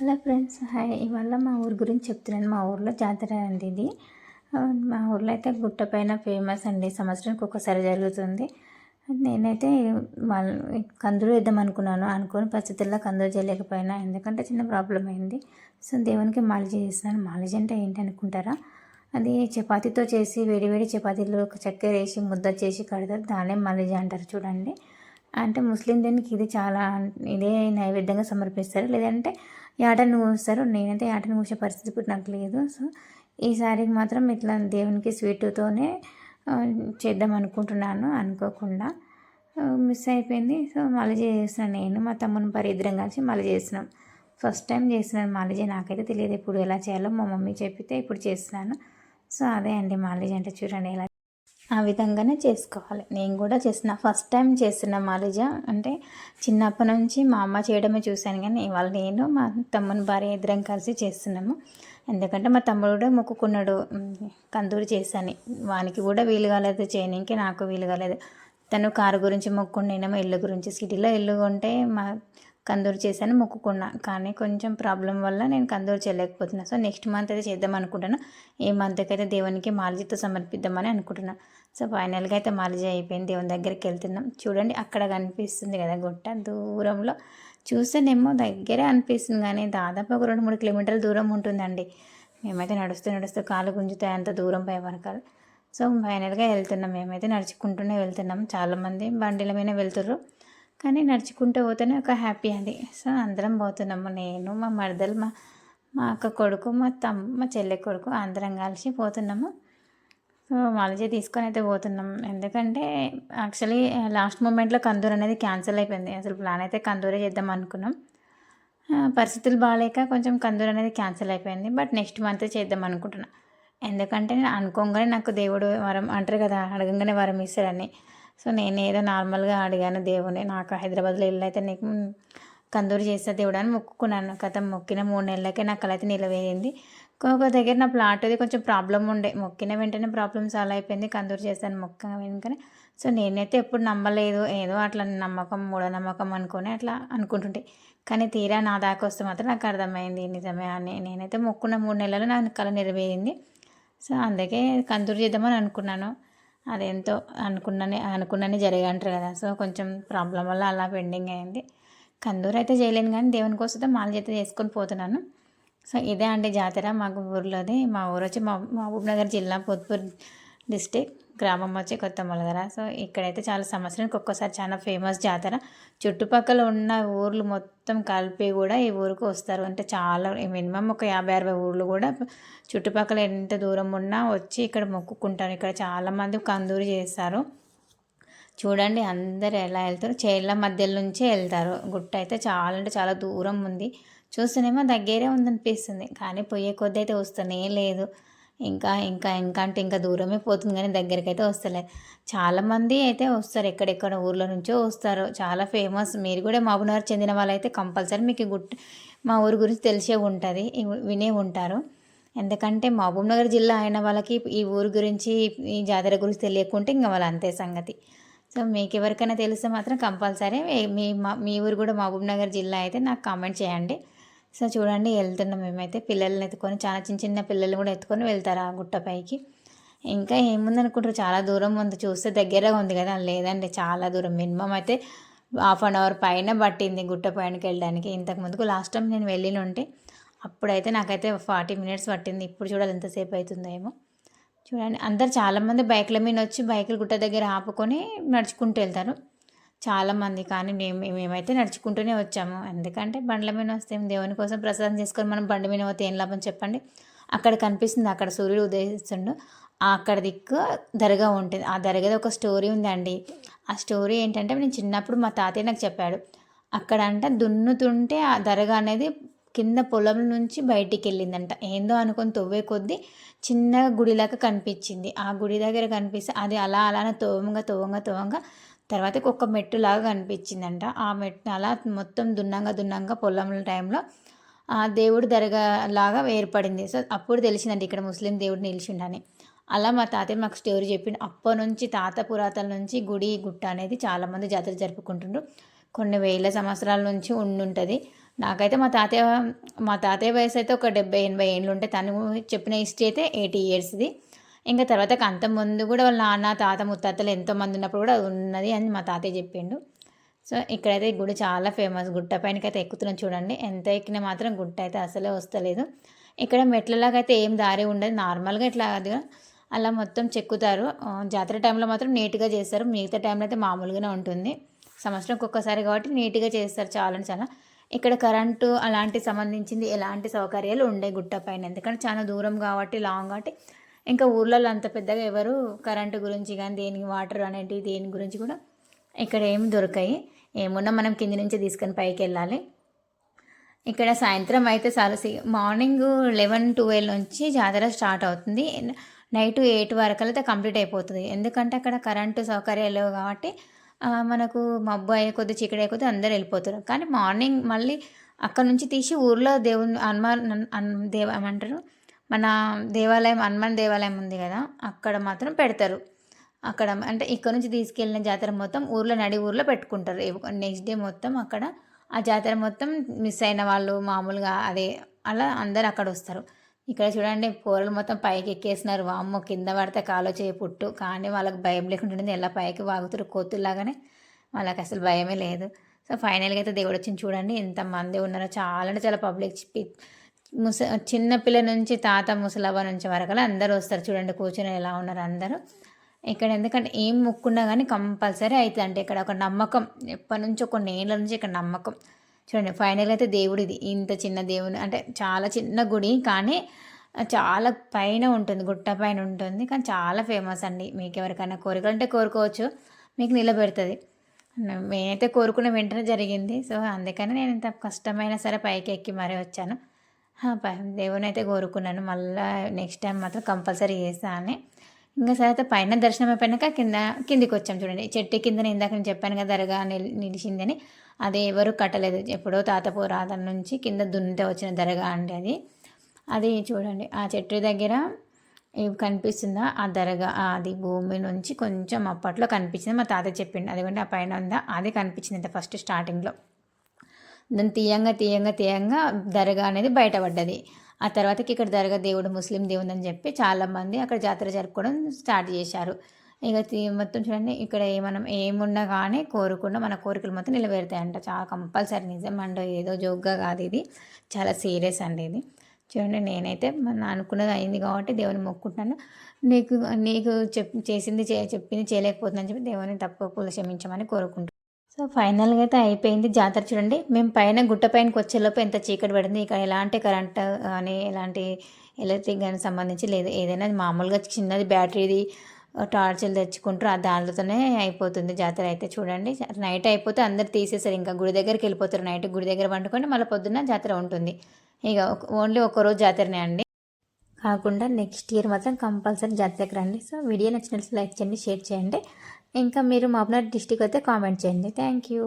Hello friends hi. ఇవాళ మా ఊరి గురించి చెప్తున్నాను. మా ఊర్లో జాతర అండి ఇది. మా ఊర్లో అయితే గుట్ట పైన ఫేమస్ అండి. సంవత్సరానికి ఒకసారి జరుగుతుంది. నేనైతే వాళ్ళు కందులు వేద్దాం అనుకున్నాను. అనుకోని పరిస్థితుల్లో కందులు చేయలేకపోయినా. ఎందుకంటే చిన్న ప్రాబ్లం అయింది. సో దేవునికి మాలిజ చేస్తున్నాను మాలిజ అంటే ఏంటి అనుకుంటారా? అది చపాతీతో చేసి వేడివేడి చపాతీలు చపాతీలో ఒక చక్కెర వేసి ముద్ద చేసి కడతారు దానే మాలిజ అంటారు చూడండి. అంటే ముస్లిం దీనికి ఇది చాలా ఇదే నైవేద్యంగా సమర్పిస్తారు. లేదంటే యాటను కోస్తారు నేనైతే యాటను కోసే పరిస్థితి ఇప్పుడు నాకు లేదు. సో ఈసారికి మాత్రం ఇట్లా దేవునికి స్వీట్తోనే చేద్దాం అనుకుంటున్నాను అనుకోకుండా. మిస్ అయిపోయింది. సో మళ్ళీ చేస్తున్నాను నేను. మా తమ్ముని పరి ఇద్దరం కలిసి మళ్ళీ చేస్తున్నాం. ఫస్ట్ టైం చేస్తున్నాను మాలిజీ. నాకైతే తెలియదు ఇప్పుడు ఎలా చేయాలో. మా మమ్మీ చెప్పితే ఇప్పుడు చేస్తున్నాను. సో అదే అండి మాలిజీ అంటే చూడండి ఎలా ఆ విధంగానే చేసుకోవాలి. నేను కూడా చేసిన ఫస్ట్ టైం చేస్తున్న మాలిజ. అంటే చిన్నప్పటి నుంచి మా అమ్మ చేయడమే చూశాను కానీ ఇవాళ నేను మా తమ్ముని భార్య ఇద్దరం కలిసి చేస్తున్నాము. ఎందుకంటే మా తమ్ముడు కూడా మొక్కుకున్నాడు. కందూరు చేశాను. వానికి కూడా వీలు కాలేదు చేయడానికి నాకు వీలు కాలేదు. తను కారు గురించి మొక్కుండా ఇల్లు గురించి సిటీలో ఇల్లు ఉంటే మా కందూరు చేశాను మొక్కుకున్నా. కానీ కొంచెం ప్రాబ్లం వల్ల నేను కందూరు చేయలేకపోతున్నా. సో నెక్స్ట్ మంత్ అయితే చేద్దాం అనుకుంటున్నా. ఈ మంత్కి అయితే దేవునికి మాలజీతో సమర్పిద్దామని అనుకుంటున్నా. సో ఫైనల్గా అయితే మాలజీ అయిపోయింది. దేవుని దగ్గరికి వెళ్తున్నాం. చూడండి అక్కడ కనిపిస్తుంది కదా గుట్ట దూరంలో. చూస్తేనేమో దగ్గరే అనిపిస్తుంది కానీ దాదాపు ఒక రెండు మూడు కిలోమీటర్ల దూరం ఉంటుందండి. మేమైతే నడుస్తూ నడుస్తూ కాలు గుంజుతాయి అంత దూరం పై వరకాలు సో ఫైనల్గా వెళ్తున్నాం. మేమైతే నడుచుకుంటూనే వెళ్తున్నాం. చాలామంది బండిల మీద వెళ్తుర్రు. కానీ నడుచుకుంటూ పోతేనే ఒక హ్యాపీ అండి. సో అందరం పోతున్నాము. నేను మా మరదలు మా మా అక్క కొడుకు మా తమ్ మా చెల్లె కొడుకు అందరం కలిసి పోతున్నాము. సో మాలజీ తీసుకొని అయితే పోతున్నాం ఎందుకంటే యాక్చువల్లీ లాస్ట్ మూమెంట్లో కందూర్ అనేది క్యాన్సిల్ అయిపోయింది. అసలు ప్లాన్ అయితే కందూరే చేద్దాం అనుకున్నాం. పరిస్థితులు బాగాలేక కొంచెం కందూర్ అనేది క్యాన్సిల్ అయిపోయింది. బట్ నెక్స్ట్ మంత్ చేద్దాం అనుకుంటున్నాను ఎందుకంటే నేను అనుకోగానే నాకు దేవుడు వరం అంటారు కదా అడగంగానే వరం ఇస్తాడని సో నేను ఏదో నార్మల్గా అడిగాను దేవుని నాకు హైదరాబాద్లో ఇల్లు అయితే నీకు కందూరు చేస్తా దేవుడు అని మొక్కుకున్నాను. కథ మొక్కిన మూడు నెలలకే నాకు అలా అయితే నిలవేరింది. ఒక దగ్గర నా ప్లాట్ అది కొంచెం ప్రాబ్లం ఉండే. మొక్కిన వెంటనే ప్రాబ్లమ్ సాల్వ్ అయిపోయింది. కందూరు చేస్తాను మొక్క వెనుకనే. సో నేనైతే ఎప్పుడు నమ్మలేదు. ఏదో అట్లా నమ్మకం మూఢనమ్మకం అనుకుని అట్లా అనుకుంటుంటే. కానీ తీరా నా దాకా వస్తే మాత్రం నాకు అర్థమైంది. నిజమే అని నేనైతే మొక్కున్న మూడు నెలలు నా కళ నెరవేరింది సో అందుకే కందూరు చేద్దామని అనుకున్నాను. అదేంతో అనుకున్నని అనుకున్నని జరిగంటారు కదా. సో కొంచెం ప్రాబ్లం వల్ల అలా పెండింగ్ అయింది. కందూరు అయితే చేయలేను కానీ దేవుని కోసం మాల చేత చేసుకొని పోతున్నాను. సో ఇదే అండి జాతర మాకు ఊర్లోది. మా ఊరు వచ్చి మా మహబూబ్ నగర్ జిల్లా పొద్దుపూర్ డిస్టిక్ గ్రామం వచ్చి కొత్త మొలగర సో ఇక్కడైతే చాలా సంవత్సరానికి ఒక్కోసారి చాలా ఫేమస్ జాతర. చుట్టుపక్కల ఉన్న ఊర్లు మొత్తం కలిపి కూడా ఈ ఊరికి వస్తారు. అంటే చాలా మినిమం ఒక యాభై అరవై ఊర్లు కూడా చుట్టుపక్కల ఎంత దూరం ఉన్నా వచ్చి ఇక్కడ మొక్కుకుంటారు. ఇక్కడ చాలామంది కందూరు చేస్తారు. చూడండి అందరు ఎలా వెళ్తారు. చేళ్ళ మధ్యలో నుంచే వెళ్తారు. గుట్ట అయితే చాలా అంటే చాలా దూరం ఉంది. చూస్తేనేమో దగ్గరే ఉందనిపిస్తుంది. కానీ పోయే కొద్ది అయితే వస్తూనే లేదు. ఇంకా ఇంకా ఇంకా అంటే ఇంకా దూరమే పోతుంది కానీ దగ్గరికి అయితే వస్తలేదు చాలామంది అయితే వస్తారు ఎక్కడెక్కడ ఊర్ల నుంచో వస్తారు. చాలా ఫేమస్. మీరు కూడా మహబూబ్నగర్ చెందిన వాళ్ళైతే కంపల్సరీ మీకు ఈ మా ఊరు గురించి తెలిసే ఉంటుంది. వినే ఉంటారు. ఎందుకంటే మహబూబ్నగర్ జిల్లా అయిన వాళ్ళకి ఈ ఊరు గురించి ఈ జాతర గురించి తెలియకుంటే ఇంకా వాళ్ళు అంతే సంగతి. సో మీకు ఎవరికైనా తెలిస్తే మాత్రం కంపల్సరీ మీ మా మీ ఊరు కూడా మహబూబ్నగర్ జిల్లా అయితే నాకు కామెంట్ చేయండి. సో చూడండి వెళ్తున్నాం మేమైతే. పిల్లల్ని ఎత్తుకొని చాలా చిన్న చిన్న పిల్లలు కూడా ఎత్తుకొని వెళ్తారు ఆ గుట్టపైకి ఇంకా ఏముందనుకుంటారు? చాలా దూరం ఉంది. చూస్తే దగ్గరగా ఉంది కదా? లేదండి చాలా దూరం. మినిమం అయితే హాఫ్ అన్ అవర్ పైన పట్టింది గుట్ట పైనకి వెళ్ళడానికి. ఇంతకు ముందుకు లాస్ట్ టైం నేను వెళ్ళిన ఉంటే అప్పుడైతే నాకైతే ఫార్టీ మినిట్స్ పట్టింది. ఇప్పుడు చూడాలి ఎంతసేపు అవుతుందో ఏమో చూడండి అందరు చాలామంది బైక్ల మీద వచ్చి బైకులు గుట్ట దగ్గర ఆపుకొని నడుచుకుంటూ వెళ్తారు. చాలామంది కానీ మేము మేమైతే నడుచుకుంటూనే వచ్చాము. ఎందుకంటే బండ్ల మీద వస్తే దేవుని కోసం ప్రసాదం చేసుకొని మనం బండి మీద పోతే ఏం లాభం చెప్పండి? అక్కడ కనిపిస్తుంది అక్కడ సూర్యుడు ఉదయిస్తుండు. అక్కడ దిక్కు దర్గా ఉంటుంది. ఆ దర్గాది ఒక స్టోరీ ఉందండి. ఆ స్టోరీ ఏంటంటే నేను చిన్నప్పుడు మా తాతయ్య నాకు చెప్పాడు. అక్కడ అంట దున్నుతుంటే ఆ దర్గా అనేది కింద పొలం నుంచి బయటికి వెళ్ళిందంట. ఏందో అనుకొని తవ్వే కొద్దీ చిన్న గుడిలాగా కనిపించింది. ఆ గుడి దగ్గర కనిపిస్తే అది అలా అలానే తోవంగా తోవంగా తోవంగా తర్వాత ఒక మెట్టులాగా కనిపించిందంట. ఆ మెట్టు అలా మొత్తం దున్నంగా దున్నంగా పొలంలో టైంలో ఆ దేవుడు దర్గా లాగా ఏర్పడింది. సో అప్పుడు తెలిసిందండి ఇక్కడ ముస్లిం దేవుడు నిలిచిండని. అలా మా తాతయ్య మాకు స్టోరీ చెప్పిండు. అప్పటి నుంచి తాత పురాతన నుంచి గుడి గుట్ట అనేది చాలామంది జాతర జరుపుకుంటుండ్రు. కొన్ని వేల సంవత్సరాల నుంచి ఉండుంటుంది. నాకైతే మా తాతయ్య మా తాతయ్య వయసు అయితే ఒక డెబ్బై ఎనభై ఏళ్ళు ఉంటాయి తను చెప్పిన హిస్టరీ అయితే ఎయిటీ ఇయర్స్ది. ఇంకా తర్వాత అంత ముందు కూడా వాళ్ళ నాన్న తాత ముత్తాతలు ఎంతోమంది ఉన్నప్పుడు కూడా ఉన్నది అని మా తాతయ్య చెప్పిండు. సో ఇక్కడైతే గుడి చాలా ఫేమస్ గుట్ట పైనకి అయితే ఎక్కుతున్నాం చూడండి. ఎంత ఎక్కినా మాత్రం గుట్ట అయితే అసలే వస్తలేదు. ఇక్కడ మెట్లలాగా అయితే ఏం దారి ఉండదు. నార్మల్గా ఇట్లా అది అలా మొత్తం చెక్కుతారు. జాతర టైంలో మాత్రం నీట్గా చేస్తారు. మిగతా టైంలో అయితే మామూలుగానే ఉంటుంది. సంవత్సరంకి ఒక్కసారి కాబట్టి నీట్గా చేస్తారు చాలా చాలా. ఇక్కడ కరెంటు అలాంటి సంబంధించింది ఎలాంటి సౌకర్యాలు ఉండే గుట్ట పైన. ఎందుకంటే చాలా దూరం కాబట్టి లాంగ్ కాబట్టి ఇంకా ఊర్లలో అంత పెద్దగా ఎవరు కరెంటు గురించి కానీ దేనికి వాటర్ అనేటివి దేని గురించి కూడా ఇక్కడ ఏమి దొరకాయి. ఏమున్నా మనం కింది నుంచి తీసుకొని పైకి వెళ్ళాలి. ఇక్కడ సాయంత్రం అయితే చాలా మార్నింగ్ లెవెన్ ట్వెల్వ్ నుంచి జాతర స్టార్ట్ అవుతుంది. నైట్ ఎయిట్ వరకు అయితే కంప్లీట్ అయిపోతుంది. ఎందుకంటే అక్కడ కరెంటు సౌకర్యాలు లేవు కాబట్టి మనకు మబ్బు అయ్యే కొద్ది చీకటి అయ్యే కొద్ది అందరు వెళ్ళిపోతారు. కానీ మార్నింగ్ మళ్ళీ అక్కడ నుంచి తీసి ఊర్లో దేవుని హనుమాన్ దేవ ఏమంటారు? మన దేవాలయం హనుమాన్ దేవాలయం ఉంది కదా అక్కడ మాత్రం పెడతారు. అక్కడ అంటే ఇక్కడ నుంచి తీసుకెళ్ళిన జాతర మొత్తం ఊర్లో నడి ఊర్లో పెట్టుకుంటారు. నెక్స్ట్ డే మొత్తం అక్కడ ఆ జాతర మొత్తం మిస్ అయిన వాళ్ళు మామూలుగా అదే అలా అందరు అక్కడ వస్తారు. ఇక్కడ చూడండి కూరలు మొత్తం పైకి ఎక్కేసినారు. వామ్మో కింద పడితే కాలో చేయి పుట్టు. కానీ వాళ్ళకి భయం లేకుండా ఉంటుంది. ఎలా పైకి వాగుతారు కోతుల్లాగానే వాళ్ళకి అసలు భయమే లేదు. సో ఫైనల్గా అయితే దేవుడు వచ్చింది చూడండి. ఎంతమంది ఉన్నారో. చాలా అంటే చాలా పబ్లిక్ ముస చిన్నపిల్ల నుంచి తాత ముసలవ్వ నుంచి వరకు అందరూ వస్తారు. చూడండి కూర్చొని ఎలా ఉన్నారు అందరూ. ఇక్కడ ఎందుకంటే ఏం మొక్కున్నా కానీ కంపల్సరీ అవుతుంది అంటే ఇక్కడ ఒక నమ్మకం. ఎప్పటి నుంచో కొన్ని ఏళ్ళ నుంచి ఇక్కడ నమ్మకం. చూడండి ఫైనల్ అయితే దేవుడిది ఇంత చిన్న దేవుని అంటే చాలా చిన్న గుడి కానీ చాలా పైన ఉంటుంది. గుట్ట పైన ఉంటుంది. కానీ చాలా ఫేమస్ అండి. మీకు ఎవరికైనా కోరికలు అంటే కోరుకోవచ్చు. మీకు నిలబెడుతుంది. నేనైతే కోరుకున్న వెంటనే జరిగింది. సో అందుకని నేను ఇంత కష్టమైనా సరే పైకి ఎక్కి మరీ వచ్చాను. దేవుని అయితే కోరుకున్నాను. మళ్ళీ నెక్స్ట్ టైం మాత్రం కంపల్సరీ చేస్తా ఇంకా సరే అయితే పైన దర్శనం అయిపోయినాక కింద కిందికి వచ్చాం చూడండి. చెట్టు కింద ఇందాక నేను చెప్పాను కదా దరగా నిల్- నిలిచిందని. అది ఎవరు కట్టలేదు. ఎప్పుడో తాత పురాతన నుంచి కింద దున్నితే వచ్చిన దరగా అండి అది. అది చూడండి. ఆ చెట్టు దగ్గర ఇవి కనిపిస్తుందా? ఆ దరగా అది భూమి నుంచి కొంచెం అప్పట్లో కనిపించింది. మా తాత చెప్పిండు. అదిగోండి ఆ పైన ఉందా? అది కనిపించింది ఇంత ఫస్ట్ స్టార్టింగ్లో దాన్ని తీయంగా తీయంగా తీయంగా దర్గా అనేది బయటపడ్డది. ఆ తర్వాతకి ఇక్కడ దర్గా దేవుడు ముస్లిం దేవుడు అని చెప్పి చాలామంది అక్కడ జాతర జరుపుకోవడం స్టార్ట్ చేశారు. ఇక మొత్తం చూడండి ఇక్కడ ఏ మనం ఏమున్నా కానీ కోరుకున్న మన కోరికలు మొత్తం నిలబెడతాయంట చాలా కంపల్సరీ నిజం అండ్ ఏదో జోక్గా కాదు ఇది. చాలా సీరియస్ అండి ఇది. చూడండి నేనైతే మన అనుకున్నది అయింది కాబట్టి దేవుని మొక్కుంటున్నాను నీకు నీకు చెప్ చేసింది చే చెప్పింది చేయలేకపోతుందని చెప్పి దేవుని తప్పకుండా క్షమించమని కోరుకుంటున్నాను. సో ఫైనల్గా అయితే అయిపోయింది జాతర చూడండి. మేము పైన గుట్ట పైనకి వచ్చేలోపు ఎంత చీకటి పడింది ఇక్కడ ఎలాంటి కరెంట్ కానీ ఎలాంటి ఎలక్ట్రిక్ కానీ సంబంధించి లేదు. ఏదైనా మామూలుగా చిన్నది బ్యాటరీది టార్చ్లు తెచ్చుకుంటారు ఆ దానితోనే అయిపోతుంది జాతర అయితే చూడండి. నైట్ అయిపోతే అందరు తీసేసారు ఇంకా గుడి దగ్గరికి వెళ్ళిపోతారు నైట్. గుడి దగ్గర వండుకొని మళ్ళీ పొద్దున్న జాతర ఉంటుంది. ఇక ఓన్లీ ఒక రోజు జాతరనే అండి. కాకుండా నెక్స్ట్ ఇయర్ మాత్రం కంపల్సరీ జాతరకు రండి. సో వీడియో నచ్చినట్లు లైక్ చేయండి షేర్ చేయండి. ఇంకా మీరు మాబ్నార్ డిస్టిక్ అయితే కామెంట్ చేయండి. Thank you